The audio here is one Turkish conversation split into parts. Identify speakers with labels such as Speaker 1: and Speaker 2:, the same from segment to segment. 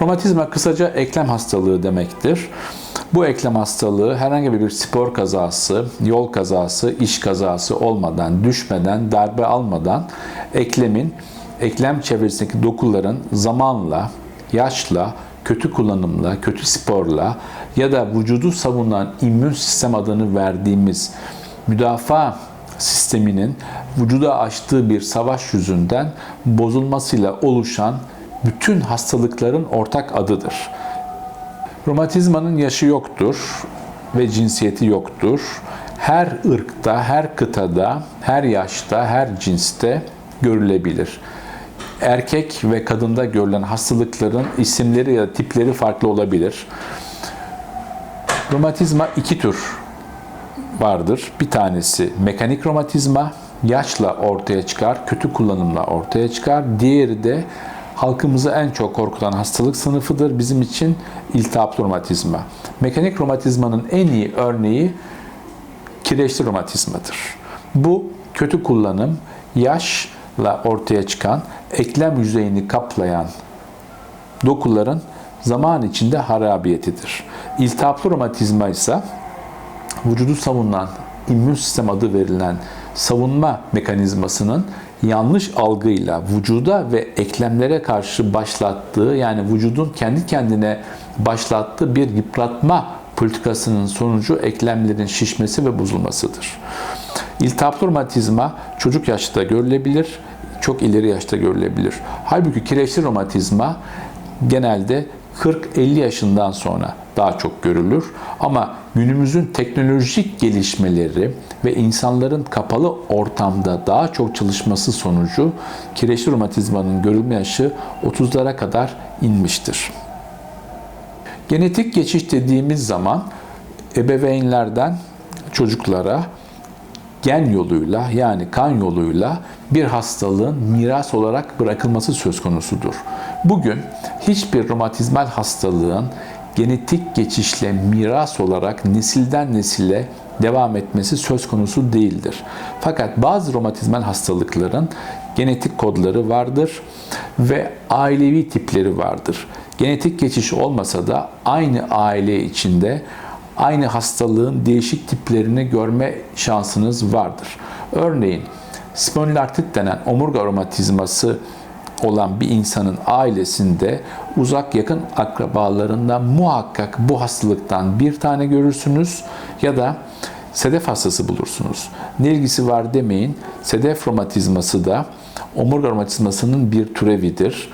Speaker 1: Romatizma kısaca eklem hastalığı demektir. Bu eklem hastalığı herhangi bir spor kazası, yol kazası, iş kazası olmadan, düşmeden, darbe almadan eklemin, eklem çevresindeki dokuların zamanla, yaşla, kötü kullanımla, kötü sporla ya da vücudu savunan immün sistem adını verdiğimiz müdafaa sisteminin vücuda açtığı bir savaş yüzünden bozulmasıyla oluşan bütün hastalıkların ortak adıdır. Romatizmanın yaşı yoktur ve cinsiyeti yoktur. Her ırkta, her kıtada, her yaşta, her cinste görülebilir. Erkek ve kadında görülen hastalıkların isimleri ya da tipleri farklı olabilir. Romatizma iki tür vardır. Bir tanesi mekanik romatizma, yaşla ortaya çıkar, kötü kullanımla ortaya çıkar. Diğeri de halkımızı en çok korkutan hastalık sınıfıdır bizim için iltihaplı romatizma. Mekanik romatizmanın en iyi örneği kireçli romatizmadır. Bu kötü kullanım, yaşla ortaya çıkan, eklem yüzeyini kaplayan dokuların zaman içinde harabiyetidir. İltihaplı romatizma ise vücudu savunan immün sistem adı verilen savunma mekanizmasının yanlış algıyla vücuda ve eklemlere karşı başlattığı yani vücudun kendi kendine başlattığı bir yıpratma politikasının sonucu eklemlerin şişmesi ve bozulmasıdır. İltihaplı romatizma çocuk yaşta görülebilir, çok ileri yaşta görülebilir. Halbuki kireçli romatizma genelde 40-50 yaşından sonra daha çok görülür. Ama günümüzün teknolojik gelişmeleri ve insanların kapalı ortamda daha çok çalışması sonucu kireçli romatizmanın görülme yaşı 30'lara kadar inmiştir. Genetik geçiş dediğimiz zaman ebeveynlerden çocuklara gen yoluyla yani kan yoluyla bir hastalığın miras olarak bırakılması söz konusudur. Bugün hiçbir romatizmal hastalığın genetik geçişle miras olarak nesilden nesile devam etmesi söz konusu değildir. Fakat bazı romatizmal hastalıkların genetik kodları vardır ve ailevi tipleri vardır. Genetik geçiş olmasa da aynı aile içinde aynı hastalığın değişik tiplerini görme şansınız vardır. Örneğin spondilartrit denen omurga romatizması olan bir insanın ailesinde uzak yakın akrabalarında muhakkak bu hastalıktan bir tane görürsünüz ya da sedef hastası bulursunuz. Ne ilgisi var demeyin. Sedef romatizması da omurga romatizmasının bir türevidir.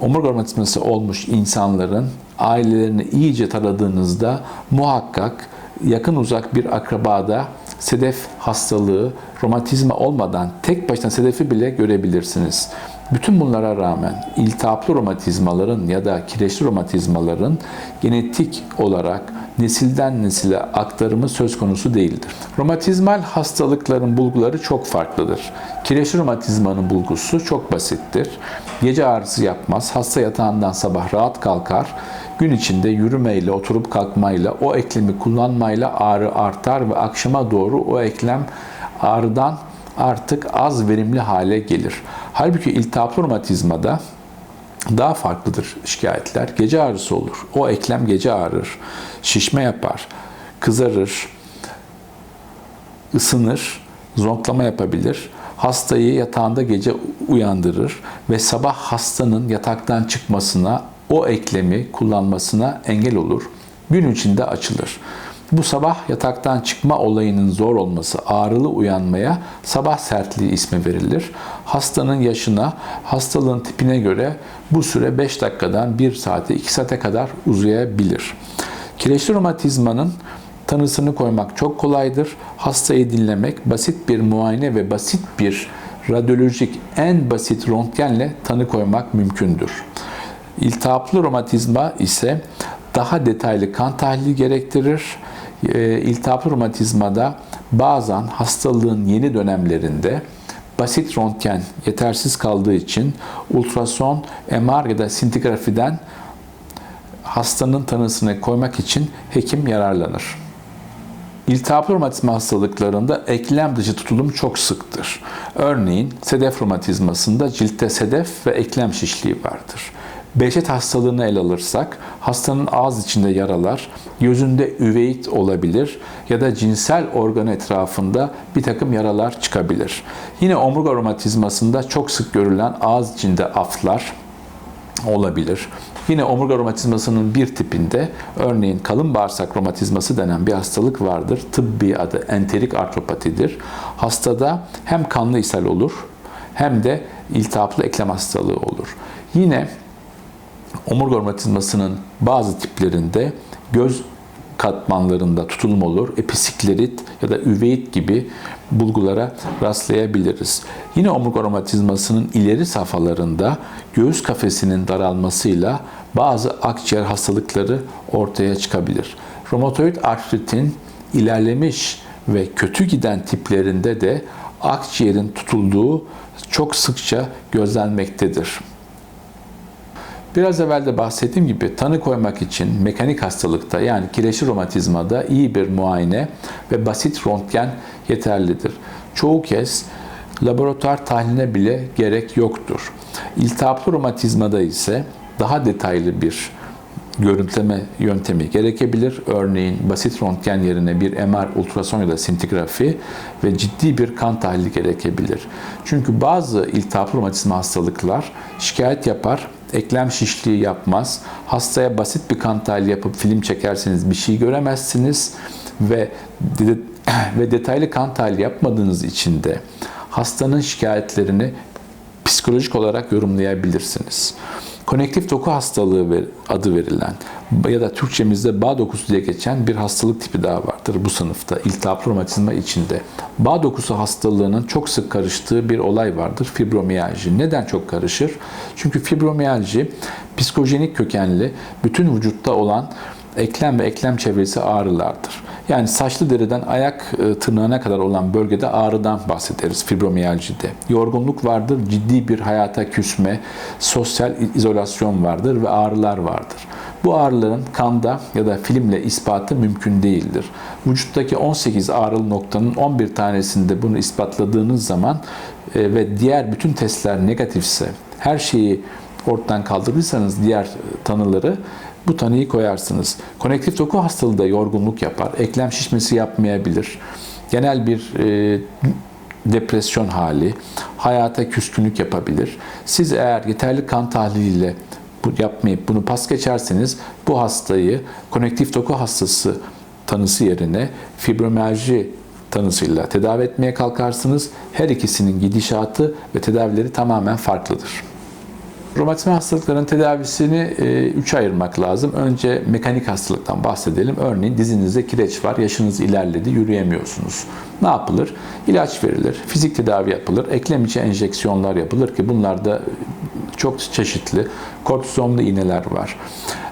Speaker 1: Omurga romatizması olmuş insanların ailelerini iyice taradığınızda muhakkak yakın uzak bir akrabada sedef hastalığı, romatizma olmadan tek başına sedefi bile görebilirsiniz. Bütün bunlara rağmen iltihaplı romatizmaların ya da kireçli romatizmaların genetik olarak nesilden nesile aktarımı söz konusu değildir. Romatizmal hastalıkların bulguları çok farklıdır. Kireçli romatizmanın bulgusu çok basittir. Gece ağrısı yapmaz, hasta yatağından sabah rahat kalkar, gün içinde yürümeyle, oturup kalkmayla, o eklemi kullanmayla ağrı artar ve akşama doğru o eklem ağrıdan artık az verimli hale gelir. Halbuki iltihaplı romatizmada daha farklıdır şikayetler. Gece ağrısı olur. O eklem gece ağrır. Şişme yapar. Kızarır. ısınır. Zonklama yapabilir. Hastayı yatağında gece uyandırır ve sabah hastanın yataktan çıkmasına, o eklemi kullanmasına engel olur. Gün içinde açılır. Bu sabah yataktan çıkma olayının zor olması ağrılı uyanmaya sabah sertliği ismi verilir. Hastanın yaşına, hastalığın tipine göre bu süre 5 dakikadan 1 saate 2 saate kadar uzayabilir. Kireçli romatizmanın tanısını koymak çok kolaydır. Hastayı dinlemek, basit bir muayene ve basit bir radyolojik en basit röntgenle tanı koymak mümkündür. İltihaplı romatizma ise daha detaylı kan tahlili gerektirir e, iltihaplı romatizmada bazen hastalığın yeni dönemlerinde basit röntgen yetersiz kaldığı için ultrason, MR ya da sintigrafiden hastanın tanısını koymak için hekim yararlanır. İltihaplı romatizma hastalıklarında eklem dışı tutulum çok sıktır. Örneğin sedef romatizmasında ciltte sedef ve eklem şişliği vardır. Behçet hastalığını ele alırsak hastanın ağız içinde yaralar, gözünde üveit olabilir ya da cinsel organ etrafında bir takım yaralar çıkabilir. Yine omurga romatizmasında çok sık görülen ağız içinde aflar olabilir. Yine omurga romatizmasının bir tipinde örneğin kalın bağırsak romatizması denen bir hastalık vardır. Tıbbi adı enterik artropatidir. Hastada hem kanlı ishal olur hem de iltihaplı eklem hastalığı olur. Yine omurga romatizmasının bazı tiplerinde göz katmanlarında tutulum olur. Episiklerit ya da üveit gibi bulgulara rastlayabiliriz. Yine omurga romatizmasının ileri safhalarında göğüs kafesinin daralmasıyla bazı akciğer hastalıkları ortaya çıkabilir. Romatoid artritin ilerlemiş ve kötü giden tiplerinde de akciğerin tutulduğu çok sıkça gözlenmektedir. Biraz evvel de bahsettiğim gibi tanı koymak için mekanik hastalıkta yani kireçli romatizmada iyi bir muayene ve basit röntgen yeterlidir. Çoğu kez laboratuvar tahliline bile gerek yoktur. İltihaplı romatizmada ise daha detaylı bir görüntüleme yöntemi gerekebilir. Örneğin basit röntgen yerine bir MR, ultrason ya da sintigrafi ve ciddi bir kan tahlili gerekebilir. Çünkü bazı iltihaplı romatizma hastalıklar şikayet yapar, eklem şişliği yapmaz. Hastaya basit bir kan tahlili yapıp film çekerseniz bir şey göremezsiniz ve ve detaylı kan tahlili yapmadığınız için de hastanın şikayetlerini psikolojik olarak yorumlayabilirsiniz. Konektif doku hastalığı adı verilen ya da Türkçemizde bağ dokusu diye geçen bir hastalık tipi daha vardır bu sınıfta. İltihaplı romatizma içinde. Bağ dokusu hastalığının çok sık karıştığı bir olay vardır. Fibromiyalji. Neden çok karışır? Çünkü fibromiyalji psikojenik kökenli bütün vücutta olan eklem ve eklem çevresi ağrılardır. Yani saçlı deriden ayak e, tırnağına kadar olan bölgede ağrıdan bahsederiz fibromiyalcide. Yorgunluk vardır, ciddi bir hayata küsme, sosyal izolasyon vardır ve ağrılar vardır. Bu ağrıların kanda ya da filmle ispatı mümkün değildir. Vücuttaki 18 ağrılı noktanın 11 tanesinde bunu ispatladığınız zaman e, ve diğer bütün testler negatifse, her şeyi ortadan kaldırırsanız diğer tanıları bu tanıyı koyarsınız. Konektif doku hastalığı da yorgunluk yapar. Eklem şişmesi yapmayabilir. Genel bir e, depresyon hali, hayata küskünlük yapabilir. Siz eğer yeterli kan tahliliyle bu yapmayıp bunu pas geçerseniz bu hastayı konektif doku hastası tanısı yerine fibromiyalji tanısıyla tedavi etmeye kalkarsınız. Her ikisinin gidişatı ve tedavileri tamamen farklıdır. Romatizma hastalıkların tedavisini e, üçe ayırmak lazım. Önce mekanik hastalıktan bahsedelim. Örneğin dizinizde kireç var, yaşınız ilerledi, yürüyemiyorsunuz. Ne yapılır? İlaç verilir, fizik tedavi yapılır, eklem içi enjeksiyonlar yapılır ki bunlar da çok çeşitli. Kortizonlu iğneler var.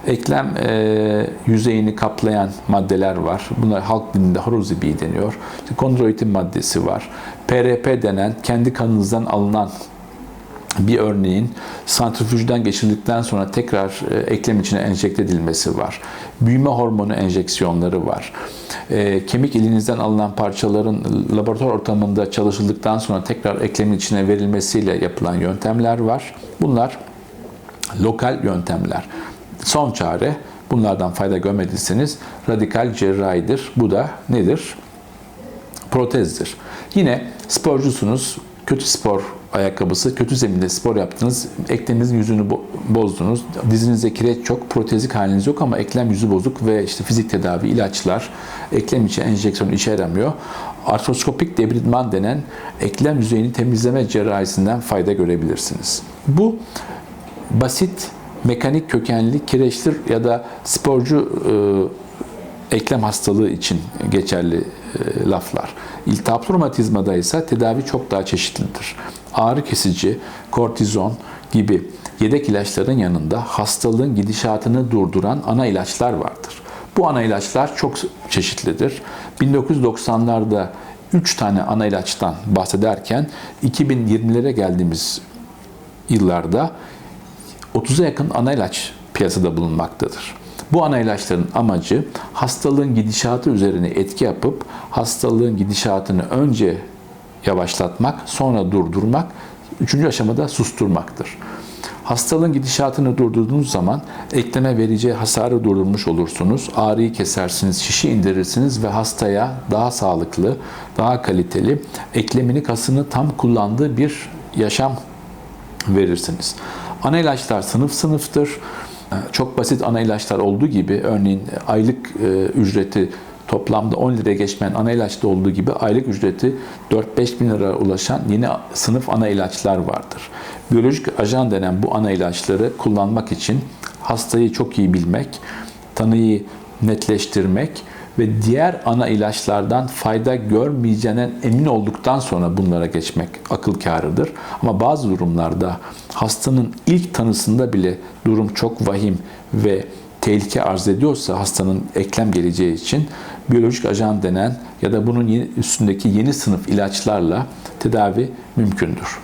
Speaker 1: Eklem e, yüzeyini kaplayan maddeler var. Buna halk dilinde horozibi deniyor. Kondroitin maddesi var. PRP denen kendi kanınızdan alınan bir örneğin santrifüjden geçirildikten sonra tekrar e, eklem içine enjekte edilmesi var. Büyüme hormonu enjeksiyonları var. E, kemik ilinizden alınan parçaların laboratuvar ortamında çalışıldıktan sonra tekrar eklemin içine verilmesiyle yapılan yöntemler var. Bunlar lokal yöntemler. Son çare bunlardan fayda görmediyseniz radikal cerrahidir. Bu da nedir? Protezdir. Yine sporcusunuz, kötü spor ayakkabısı, kötü zeminde spor yaptınız, ekleminizin yüzünü bozdunuz, dizinizde kireç çok, protezik haliniz yok ama eklem yüzü bozuk ve işte fizik tedavi, ilaçlar, eklem içi enjeksiyon işe yaramıyor. Artroskopik debridman denen eklem yüzeyini temizleme cerrahisinden fayda görebilirsiniz. Bu basit mekanik kökenli kireçli ya da sporcu e, eklem hastalığı için geçerli e, laflar. İltihaplı romatizmada ise tedavi çok daha çeşitlidir ağrı kesici, kortizon gibi yedek ilaçların yanında hastalığın gidişatını durduran ana ilaçlar vardır. Bu ana ilaçlar çok çeşitlidir. 1990'larda 3 tane ana ilaçtan bahsederken 2020'lere geldiğimiz yıllarda 30'a yakın ana ilaç piyasada bulunmaktadır. Bu ana ilaçların amacı hastalığın gidişatı üzerine etki yapıp hastalığın gidişatını önce yavaşlatmak, sonra durdurmak, üçüncü aşamada susturmaktır. Hastalığın gidişatını durdurduğunuz zaman ekleme vereceği hasarı durdurmuş olursunuz. Ağrıyı kesersiniz, şişi indirirsiniz ve hastaya daha sağlıklı, daha kaliteli, eklemini kasını tam kullandığı bir yaşam verirsiniz. Ana ilaçlar sınıf sınıftır. Çok basit ana ilaçlar olduğu gibi örneğin aylık e, ücreti toplamda 10 liraya geçmeyen ana ilaçta olduğu gibi aylık ücreti 4-5 bin lira ulaşan yeni sınıf ana ilaçlar vardır. Biyolojik ajan denen bu ana ilaçları kullanmak için hastayı çok iyi bilmek, tanıyı netleştirmek ve diğer ana ilaçlardan fayda görmeyeceğinden emin olduktan sonra bunlara geçmek akıl kârıdır. Ama bazı durumlarda hastanın ilk tanısında bile durum çok vahim ve tehlike arz ediyorsa hastanın eklem geleceği için biyolojik ajan denen ya da bunun üstündeki yeni sınıf ilaçlarla tedavi mümkündür.